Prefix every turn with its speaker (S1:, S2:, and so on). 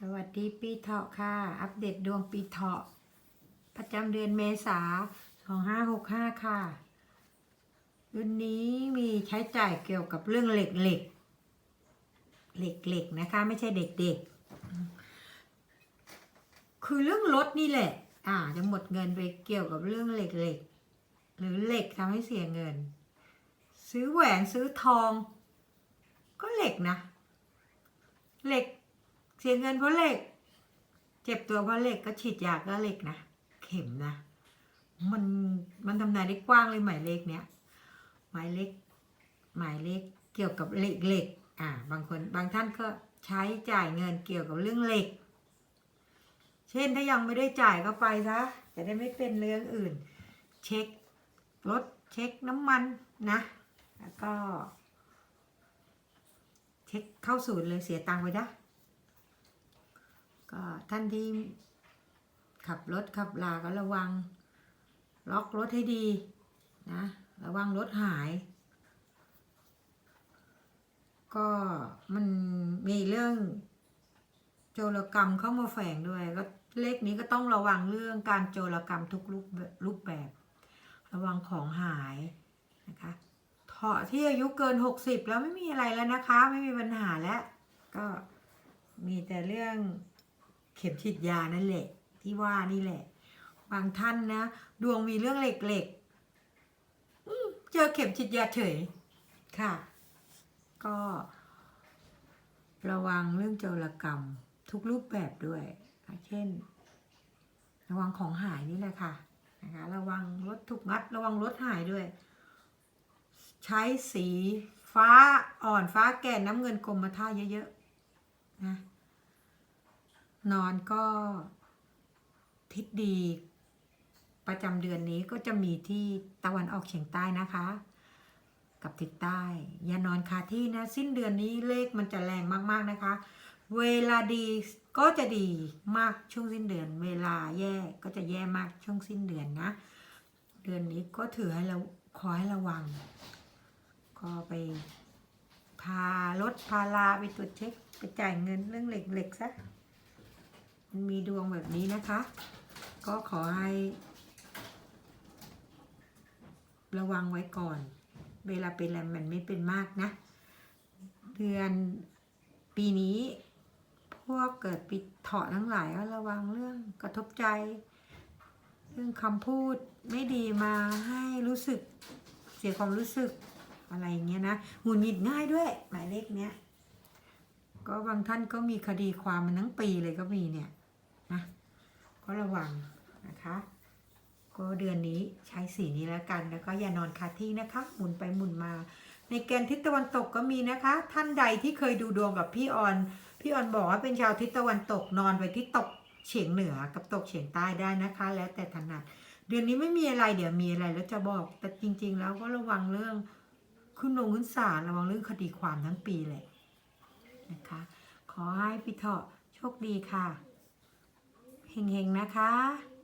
S1: สวัสดีปีเถาะค่ะ อัปเดตดวงปีเถาะ ประจำเดือนเมษา2565ค่ะเดือนนี้มีใช้จ่ายเกี่ยวกับเรื่องเหล็กเหล็กเหล็กเหล็กนะคะ ไม่ใช่เด็กๆ คือเรื่องรถนี่แหละ อ่า จะหมดเงินไปเกี่ยวกับเรื่องเหล็กเหล็กหรือเหล็กทำให้เสียเงิน ซื้อแหวนซื้อทอง ก็เหล็กนะ เหล็ก เสียเงินเพราะเหล็ก เจ็บตัวเพราะเหล็กก็ฉีดยาก็เหล็กนะเข็มนะ มันมันทำนายได้กว้างเลยหมายเลขเนี้ยหมายเลขหมายเลขเกี่ยวกับเหล็กเหล็กอ่า บางคนบางท่านก็ใช้จ่ายเงินเกี่ยวกับเรื่องเหล็ก เช่นถ้ายังไม่ได้จ่ายก็ไปซะจะได้ไม่เป็นเรื่องอื่น เช็ครถเช็คน้ำมันนะ แล้วก็ เช็คเข้าศูนย์เลยเสียตังค์ไปจ้ะ ก็ท่านที่ขับรถขับลาก็ระวัง ล็อกรถให้ดีนะ ระวังรถหาย ก็มันมีเรื่องโจรกรรมเข้ามาแฝงด้วย ก็เลขนี้ก็ต้องระวังเรื่องการโจรกรรมทุกรูปรูปแบบ ระวังของหายนะคะเถาะที่อายุเกิน 60 แล้วไม่มีอะไรแล้วนะคะ ไม่มีปัญหาแล้ว ก็มีแต่เรื่อง เข็มฉีดยานั่นแหละ ที่ว่านี่แหละ บางท่านนะ ดวงมีเรื่องเหล็กๆเจอเข็มฉีดยาเฉยค่ะ ก็ ระวังเรื่องโจรกรรม ทุกรูปแบบด้วย เช่น ระวังของหายนี่แหละค่ะนะคะระวังรถถูกงัดระวังรถหายด้วย ใช้สีฟ้าอ่อนฟ้าแก่น้ำเงินกรมท่าเยอะๆนะ นอนก็ทิศดีประจำเดือนนี้ก็จะมีที่ตะวันออกเฉียงใต้นะคะ กับทิศใต้ อย่านอนคาที่นะ สิ้นเดือนนี้เลขมันจะแรงมากๆนะคะ เวลาดีก็จะดีมากช่วงสิ้นเดือน เวลาแย่ก็จะแย่มากช่วงสิ้นเดือนนะ เดือนนี้ก็ถือให้เราขอให้ระวัง ก็ไปพารถพาลาไปตรวจเช็คไปจ่ายเงินเรื่องเหล็กๆซะ มันมีดวงแบบนี้นะคะ ก็ขอให้ ระวังไว้ก่อน เวลาเป็นอะไรมันไม่เป็นมากนะ เดือนปีนี้ พวกเกิดปิดเถาะทั้งหลายก็ระวังเรื่องกระทบใจ เรื่องคำพูดไม่ดีมาให้รู้สึกเสียความรู้สึกอะไรอย่างเงี้ยนะหงุดหงิดง่ายด้วย หมายเลขเนี้ยก็บางท่านก็มีคดีความมันทั้งปีเลยก็มีเนี่ย นะก็ระวังนะคะ ก็เดือนนี้ใช้สีนี้แล้วกัน แล้วก็อย่านอนคาที่นะคะ หมุนไปหมุนมา ในแกนทิศตะวันตกก็มีนะคะ ท่านใดที่เคยดูดวงกับพี่ออน พี่ออนบอกว่าเป็นชาวทิศตะวันตกนอนไปที่ตกเฉียงเหนือกับตกเฉียงใต้ได้นะคะ แล้วแต่ถนัดเดือนนี้ไม่มีอะไรเดี๋ยวมีอะไรแล้วจะบอก แต่จริง ๆ แล้วก็ระวังเรื่องขึ้นลงขึ้นศาลระวังเรื่องคดีความทั้งปีเลยนะคะ ขอให้พี่เถาะโชคดีค่ะ เฮงๆนะคะ